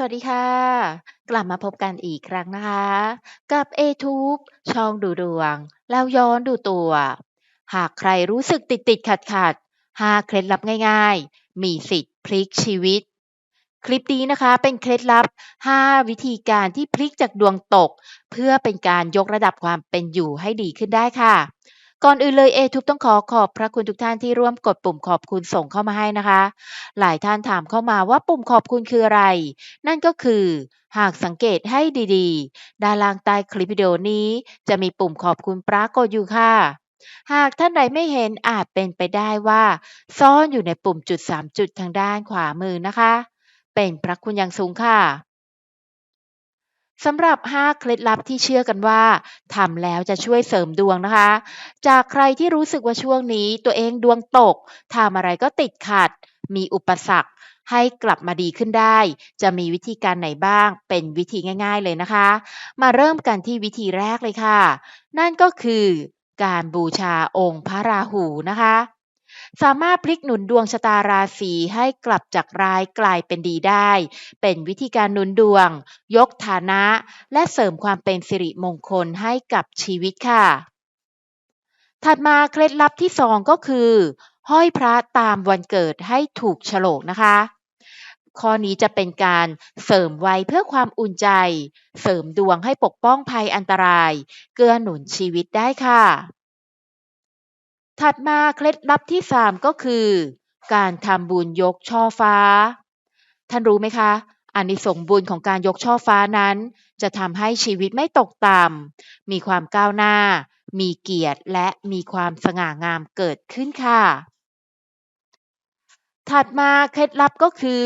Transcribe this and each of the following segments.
สวัสดีค่ะ กลับมาพบกันอีกครั้งนะคะ กับ A-Tube ช่องดูดวง แล้วย้อนดูตัว หากใครรู้สึกติดติดขัดขัดๆ5เคล็ดลับง่าย ๆ มีสิทธิ์พลิกชีวิต คลิปนี้นะคะเป็นเคล็ดลับ 5 วิธีการที่พลิกจากดวงตก เพื่อเป็นการยกระดับความเป็นอยู่ให้ดีขึ้นได้ค่ะ ก่อนอื่นเลย A-Tube ต้องขอขอบพระคุณทุกท่านที่ร่วมกดปุ่มขอบคุณส่งเข้ามาให้นะคะ หลายท่านถามเข้ามาว่าปุ่มขอบคุณคืออะไร นั่นก็คือหากสังเกตให้ดีๆ ด้านล่างใต้คลิปวิดีโอนี้ จะมีปุ่มขอบคุณปรากฏอยู่ค่ะ หากท่านใดไม่เห็นอาจเป็นไปได้ว่า ซ่อนอยู่ในปุ่มจุด 3 จุดทางด้านขวามือนะคะ เป็นพระคุณอย่างสูงค่ะ สำหรับ 5 เคล็ดลับที่เชื่อกันว่าทำแล้วจะช่วยเสริมดวงนะคะ จากใครที่รู้สึกว่าช่วงนี้ตัวเองดวงตกทำอะไรก็ติดขัด มีอุปสรรคให้กลับมาดีขึ้นได้ จะมีวิธีการไหนบ้าง เป็นวิธีง่ายๆเลยนะคะ มาเริ่มกันที่วิธีแรกเลยค่ะ นั่นก็คือการบูชาองค์พระราหูนะคะ สามารถพลิกหนุนดวงชะตาราศีให้กลับจากร้ายกลายเป็นดีได้ เป็นวิธีการหนุนดวง ยกฐานะ และเสริมความเป็นสิริมงคลให้กับชีวิตค่ะ ถัดมาเคล็ดลับที่2ก็คือ ห้อยพระตามวันเกิดให้ถูกฉลกนะคะข้อนี้จะเป็นการเสริมไว้เพื่อความอุ่นใจ เสริมดวงให้ปกป้องภัยอันตราย เกื้อหนุนชีวิตได้ค่ะ ถัดมาเคล็ดลับที่3ก็คือ การทำบุญยกช่อฟ้า ท่านรู้ไหมคะอานิสงส์บุญของการยกช่อฟ้านั้น จะทำให้ชีวิตไม่ตกต่ำมีความก้าวหน้า มีเกียรติและมีความสง่างามเกิดขึ้นค่ะ ถัดมาเคล็ดลับก็คือ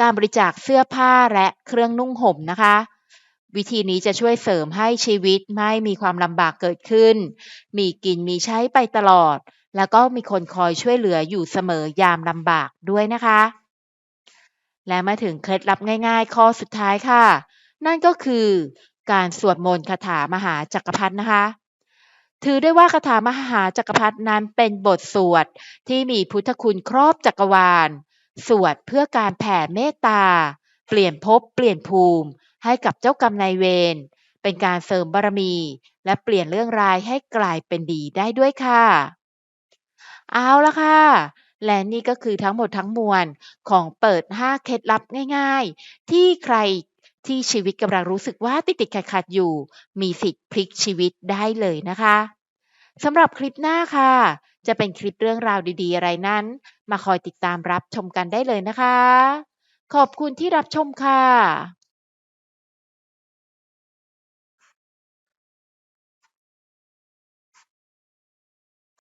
การบริจาคเสื้อผ้าและเครื่องนุ่งห่มนะคะ วิธีนี้จะช่วยเสริมให้ชีวิตไม่มีความลำบากเกิดขึ้น มีกินมีใช้ไปตลอด แล้วก็มีคนคอยช่วยเหลืออยู่เสมอยามลำบากด้วยนะคะ และมาถึงเคล็ดลับง่ายๆ ข้อสุดท้ายค่ะ นั่นก็คือการสวดมนต์คาถามหาจักรพรรดินะคะ ถือได้ว่าคาถามหาจักรพรรดินั้นเป็นบทสวดที่มีพุทธคุณครอบจักรวาล สวดเพื่อการแผ่เมตตา เปลี่ยนภพเปลี่ยนภูมิ ให้กับเจ้ากรรมนายเวร เป็นการเสริมบารมี และเปลี่ยนเรื่องร้ายให้กลายเป็นดีได้ด้วยค่ะ เอาละค่ะ และนี่ก็คือทั้งหมดทั้งมวลของเปิด 5 เคล็ดลับง่าย ๆ ที่ใครที่ชีวิตกำลังรู้สึกว่าติดๆขัดๆอยู่ มีสิทธิ์พลิกชีวิตได้เลยนะคะสำหรับคลิปหน้าค่ะ จะเป็นคลิปเรื่องราวดีๆ อะไรนั้น มาคอยติดตามรับชมกันได้เลยนะคะ ขอบคุณที่รับชมค่ะ